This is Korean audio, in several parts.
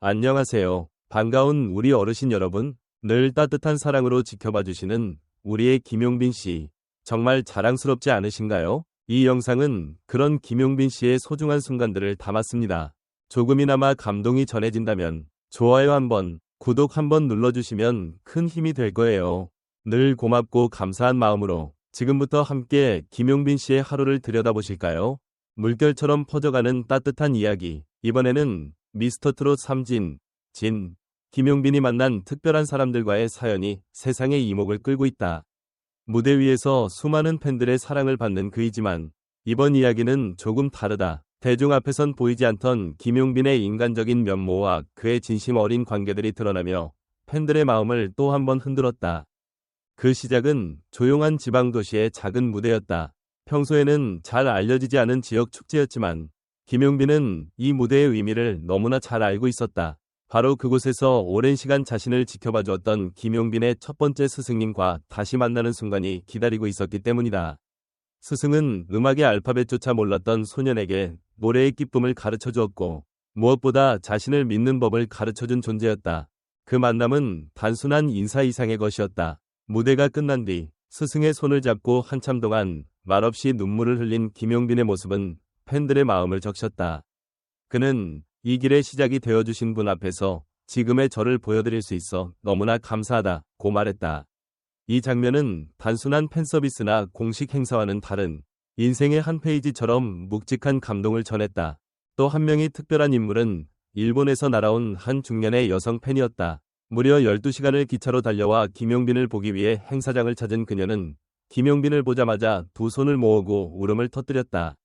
안녕하세요. 반가운 우리 어르신 여러분. 늘 따뜻한 사랑으로 지켜봐 주시는 우리의 김용빈 씨. 정말 자랑스럽지 않으신가요? 이 영상은 그런 김용빈 씨의 소중한 순간들을 담았습니다. 조금이나마 감동이 전해진다면 좋아요 한번, 구독 한번 눌러주시면 큰 힘이 될 거예요. 늘 고맙고 감사한 마음으로 지금부터 함께 김용빈 씨의 하루를 들여다보실까요? 물결처럼 퍼져가는 따뜻한 이야기. 이번에는 미스터 트롯 삼진, 진, 김용빈이 만난 특별한 사람들과의 사연이 세상의 이목을 끌고 있다. 무대 위에서 수많은 팬들의 사랑을 받는 그이지만 이번 이야기는 조금 다르다. 대중 앞에선 보이지 않던 김용빈의 인간적인 면모와 그의 진심 어린 관계들이 드러나며 팬들의 마음을 또 한 번 흔들었다. 그 시작은 조용한 지방 도시의 작은 무대였다. 평소에는 잘 알려지지 않은 지역 축제였지만 김용빈은 이 무대의 의미를 너무나 잘 알고 있었다. 바로 그곳에서 오랜 시간 자신을 지켜봐 주었던 김용빈의 첫 번째 스승님과 다시 만나는 순간이 기다리고 있었기 때문이다. 스승은 음악의 알파벳조차 몰랐던 소년에게 노래의 기쁨을 가르쳐 주었고 무엇보다 자신을 믿는 법을 가르쳐 준 존재였다. 그 만남은 단순한 인사 이상의 것이었다. 무대가 끝난 뒤 스승의 손을 잡고 한참 동안 말없이 눈물을 흘린 김용빈의 모습은 팬들의 마음을 적셨다. 그는 이 길의 시작이 되어주신 분 앞에서 지금의 저를 보여드릴 수 있어 너무나 감사하다 고 말했다. 이 장면은 단순한 팬서비스나 공식 행사와는 다른 인생의 한 페이지처럼 묵직한 감동을 전했다. 또 한 명이 특별한 인물은 일본에서 날아온 한 중년의 여성 팬이었다. 무려 12시간을 기차로 달려와 김용빈을 보기 위해 행사장을 찾은 그녀는 김용빈을 보자마자 두 손을 모으고 울음을 터뜨렸다.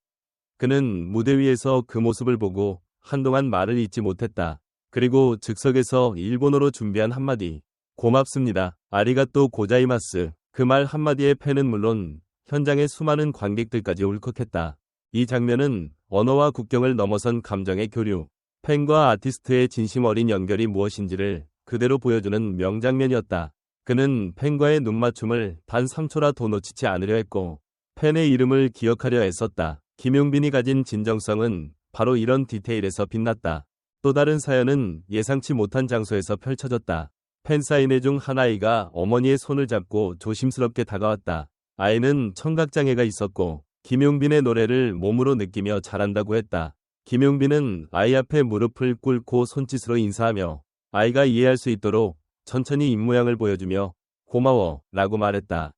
그는 무대 위에서 그 모습을 보고 한동안 말을 잇지 못했다. 그리고 즉석에서 일본어로 준비한 한마디. 고맙습니다. 아리가또 고자이마스. 그 말 한마디에 팬은 물론 현장의 수많은 관객들까지 울컥했다. 이 장면은 언어와 국경을 넘어선 감정의 교류, 팬과 아티스트의 진심 어린 연결이 무엇인지를 그대로 보여주는 명장면이었다. 그는 팬과의 눈맞춤을 단 3초라도 놓치지 않으려 했고 팬의 이름을 기억하려 애썼다. 김용빈이 가진 진정성은 바로 이런 디테일에서 빛났다. 또 다른 사연은 예상치 못한 장소에서 펼쳐졌다. 팬사인회 중 한 아이가 어머니의 손을 잡고 조심스럽게 다가왔다. 아이는 청각장애가 있었고 김용빈의 노래를 몸으로 느끼며 잘한다고 했다. 김용빈은 아이 앞에 무릎을 꿇고 손짓으로 인사하며 아이가 이해할 수 있도록 천천히 입모양을 보여주며 고마워 라고 말했다.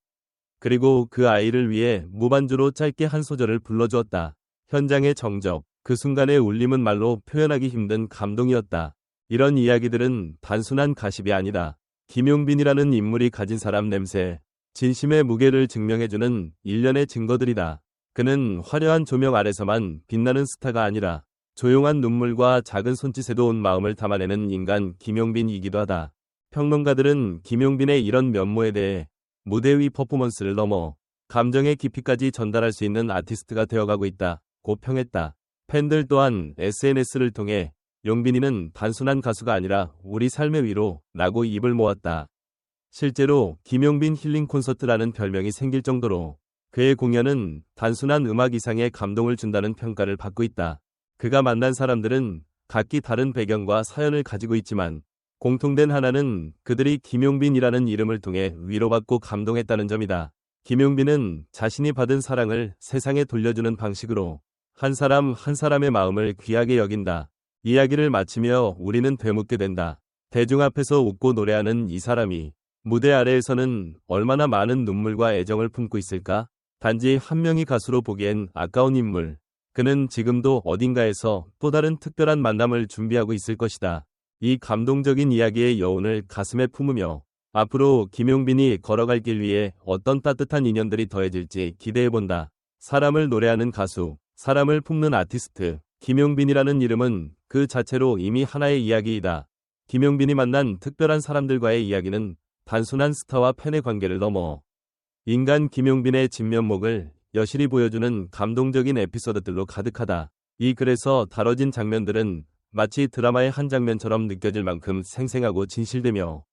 그리고 그 아이를 위해 무반주로 짧게 한 소절을 불러주었다. 현장의 정적, 그 순간의 울림은 말로 표현하기 힘든 감동이었다. 이런 이야기들은 단순한 가십이 아니다. 김용빈이라는 인물이 가진 사람 냄새, 진심의 무게를 증명해주는 일련의 증거들이다. 그는 화려한 조명 아래서만 빛나는 스타가 아니라 조용한 눈물과 작은 손짓에도 온 마음을 담아내는 인간 김용빈이기도 하다. 평론가들은 김용빈의 이런 면모에 대해 무대 위 퍼포먼스를 넘어 감정의 깊이까지 전달할 수 있는 아티스트가 되어가고 있다. 고 평했다. 팬들 또한 SNS를 통해 용빈이는 단순한 가수가 아니라 우리 삶의 위로 라고 입을 모았다. 실제로 김용빈 힐링 콘서트라는 별명이 생길 정도로 그의 공연은 단순한 음악 이상의 감동을 준다는 평가를 받고 있다. 그가 만난 사람들은 각기 다른 배경과 사연을 가지고 있지만 공통된 하나는 그들이 김용빈이라는 이름을 통해 위로받고 감동했다는 점이다. 김용빈은 자신이 받은 사랑을 세상에 돌려주는 방식으로 한 사람 한 사람의 마음을 귀하게 여긴다. 이야기를 마치며 우리는 되묻게 된다. 대중 앞에서 웃고 노래하는 이 사람이 무대 아래에서는 얼마나 많은 눈물과 애정을 품고 있을까? 단지 한 명이 가수로 보기엔 아까운 인물. 그는 지금도 어딘가에서 또 다른 특별한 만남을 준비하고 있을 것이다. 이 감동적인 이야기의 여운을 가슴에 품으며 앞으로 김용빈이 걸어갈 길 위에 어떤 따뜻한 인연들이 더해질지 기대해본다. 사람을 노래하는 가수, 사람을 품는 아티스트, 김용빈이라는 이름은 그 자체로 이미 하나의 이야기이다. 김용빈이 만난 특별한 사람들과의 이야기는 단순한 스타와 팬의 관계를 넘어 인간 김용빈의 진면목을 여실히 보여주는 감동적인 에피소드들로 가득하다. 이 글에서 다뤄진 장면들은 마치 드라마의 한 장면처럼 느껴질 만큼 생생하고 진실되며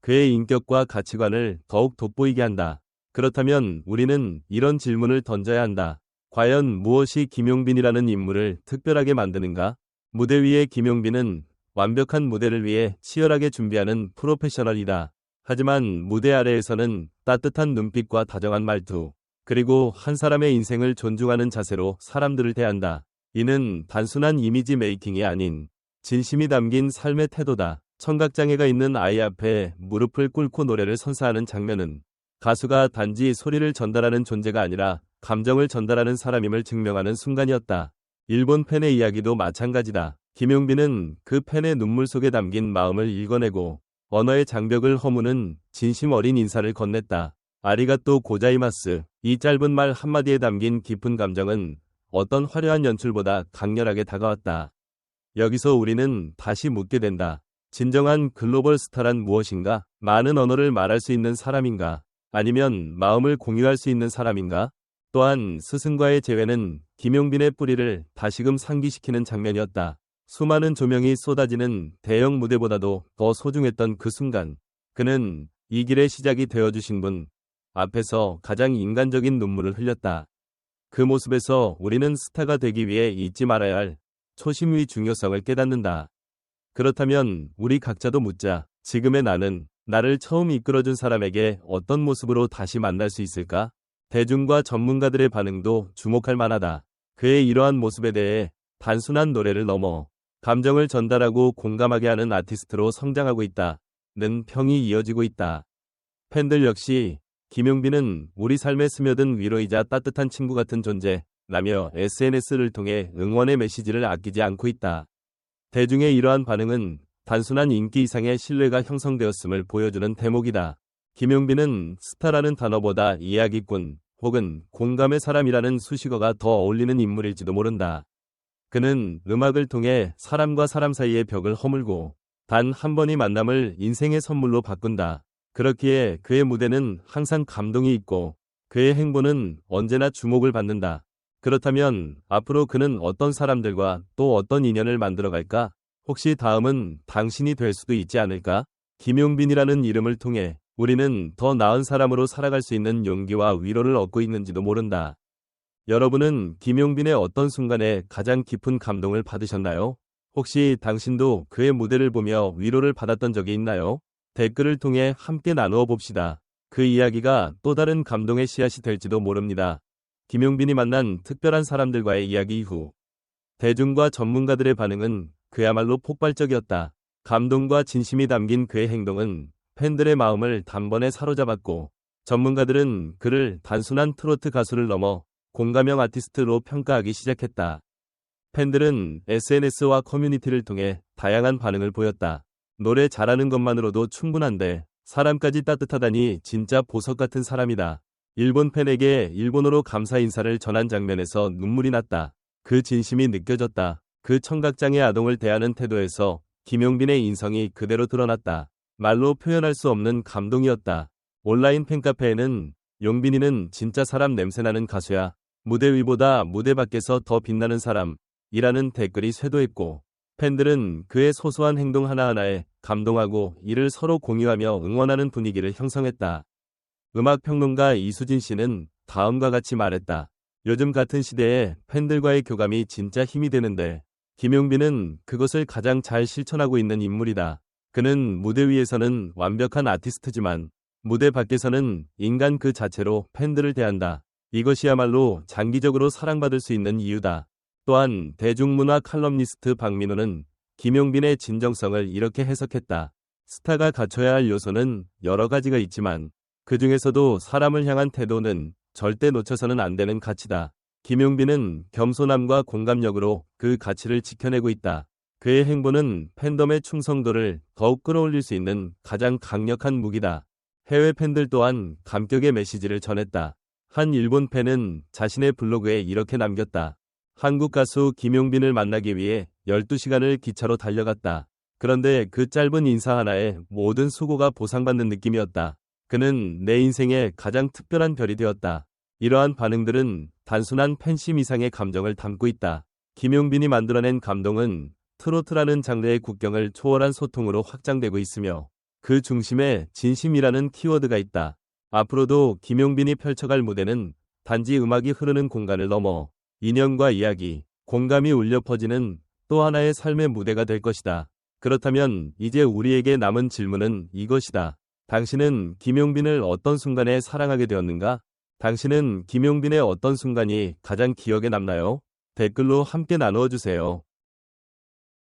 그의 인격과 가치관을 더욱 돋보이게 한다. 그렇다면 우리는 이런 질문을 던져야 한다. 과연 무엇이 김용빈이라는 인물을 특별하게 만드는가? 무대 위의 김용빈은 완벽한 무대를 위해 치열하게 준비하는 프로페셔널이다. 하지만 무대 아래에서는 따뜻한 눈빛과 다정한 말투, 그리고 한 사람의 인생을 존중하는 자세로 사람들을 대한다. 이는 단순한 이미지 메이킹이 아닌 진심이 담긴 삶의 태도다. 청각장애가 있는 아이 앞에 무릎을 꿇고 노래를 선사하는 장면은 가수가 단지 소리를 전달하는 존재가 아니라 감정을 전달하는 사람임을 증명하는 순간이었다. 일본 팬의 이야기도 마찬가지다. 김용빈은 그 팬의 눈물 속에 담긴 마음을 읽어내고 언어의 장벽을 허무는 진심 어린 인사를 건넸다. 아리가또 고자이마스. 이 짧은 말 한마디에 담긴 깊은 감정은 어떤 화려한 연출보다 강렬하게 다가왔다. 여기서 우리는 다시 묻게 된다. 진정한 글로벌 스타란 무엇인가? 많은 언어를 말할 수 있는 사람인가? 아니면 마음을 공유할 수 있는 사람인가? 또한 스승과의 재회는 김용빈의 뿌리를 다시금 상기시키는 장면이었다. 수많은 조명이 쏟아지는 대형 무대보다도 더 소중했던 그 순간, 그는 이 길의 시작이 되어주신 분 앞에서 가장 인간적인 눈물을 흘렸다. 그 모습에서 우리는 스타가 되기 위해 잊지 말아야 할 초심의 중요성을 깨닫는다. 그렇다면 우리 각자도 묻자. 지금의 나는 나를 처음 이끌어준 사람에게 어떤 모습으로 다시 만날 수 있을까? 대중과 전문가들의 반응도 주목할 만하다. 그의 이러한 모습에 대해 단순한 노래를 넘어 감정을 전달하고 공감하게 하는 아티스트로 성장하고 있다. 는 평이 이어지고 있다. 팬들 역시 김용빈은 우리 삶에 스며든 위로이자 따뜻한 친구 같은 존재라며 SNS를 통해 응원의 메시지를 아끼지 않고 있다. 대중의 이러한 반응은 단순한 인기 이상의 신뢰가 형성되었음을 보여주는 대목이다. 김용빈은 스타라는 단어보다 이야기꾼 혹은 공감의 사람이라는 수식어가 더 어울리는 인물일지도 모른다. 그는 음악을 통해 사람과 사람 사이의 벽을 허물고 단 한 번의 만남을 인생의 선물로 바꾼다. 그렇기에 그의 무대는 항상 감동이 있고 그의 행보는 언제나 주목을 받는다. 그렇다면 앞으로 그는 어떤 사람들과 또 어떤 인연을 만들어갈까? 혹시 다음은 당신이 될 수도 있지 않을까? 김용빈이라는 이름을 통해 우리는 더 나은 사람으로 살아갈 수 있는 용기와 위로를 얻고 있는지도 모른다. 여러분은 김용빈의 어떤 순간에 가장 깊은 감동을 받으셨나요? 혹시 당신도 그의 무대를 보며 위로를 받았던 적이 있나요? 댓글을 통해 함께 나누어 봅시다. 그 이야기가 또 다른 감동의 씨앗이 될지도 모릅니다. 김용빈이 만난 특별한 사람들과의 이야기 이후 대중과 전문가들의 반응은 그야말로 폭발적이었다. 감동과 진심이 담긴 그의 행동은 팬들의 마음을 단번에 사로잡았고 전문가들은 그를 단순한 트로트 가수를 넘어 공감형 아티스트로 평가하기 시작했다. 팬들은 SNS와 커뮤니티를 통해 다양한 반응을 보였다. 노래 잘하는 것만으로도 충분한데 사람까지 따뜻하다니 진짜 보석 같은 사람이다. 일본 팬에게 일본어로 감사 인사를 전한 장면에서 눈물이 났다. 그 진심이 느껴졌다. 그 청각장애 아동을 대하는 태도에서 김용빈의 인성이 그대로 드러났다. 말로 표현할 수 없는 감동이었다. 온라인 팬카페에는 용빈이는 진짜 사람 냄새나는 가수야. 무대 위보다 무대 밖에서 더 빛나는 사람 이라는 댓글이 쇄도했고 팬들은 그의 소소한 행동 하나하나에 감동하고 이를 서로 공유하며 응원하는 분위기를 형성했다. 음악평론가 이수진 씨는 다음과 같이 말했다. 요즘 같은 시대에 팬들과의 교감이 진짜 힘이 되는데 김용빈은 그것을 가장 잘 실천하고 있는 인물이다. 그는 무대 위에서는 완벽한 아티스트지만 무대 밖에서는 인간 그 자체로 팬들을 대한다. 이것이야말로 장기적으로 사랑받을 수 있는 이유다. 또한 대중문화 칼럼니스트 박민호는 김용빈의 진정성을 이렇게 해석했다. 스타가 갖춰야 할 요소는 여러 가지가 있지만 그 중에서도 사람을 향한 태도는 절대 놓쳐서는 안 되는 가치다. 김용빈은 겸손함과 공감력으로 그 가치를 지켜내고 있다. 그의 행보는 팬덤의 충성도를 더욱 끌어올릴 수 있는 가장 강력한 무기다. 해외 팬들 또한 감격의 메시지를 전했다. 한 일본 팬은 자신의 블로그에 이렇게 남겼다. 한국 가수 김용빈을 만나기 위해 12시간을 기차로 달려갔다. 그런데 그 짧은 인사 하나에 모든 수고가 보상받는 느낌이었다. 그는 내 인생의 가장 특별한 별이 되었다. 이러한 반응들은 단순한 팬심 이상의 감정을 담고 있다. 김용빈이 만들어낸 감동은 트로트라는 장르의 국경을 초월한 소통으로 확장되고 있으며 그 중심에 진심이라는 키워드가 있다. 앞으로도 김용빈이 펼쳐갈 무대는 단지 음악이 흐르는 공간을 넘어 인연과 이야기, 공감이 울려 퍼지는 또 하나의 삶의 무대가 될 것이다. 그렇다면 이제 우리에게 남은 질문은 이것이다. 당신은 김용빈을 어떤 순간에 사랑하게 되었는가? 당신은 김용빈의 어떤 순간이 가장 기억에 남나요? 댓글로 함께 나누어 주세요.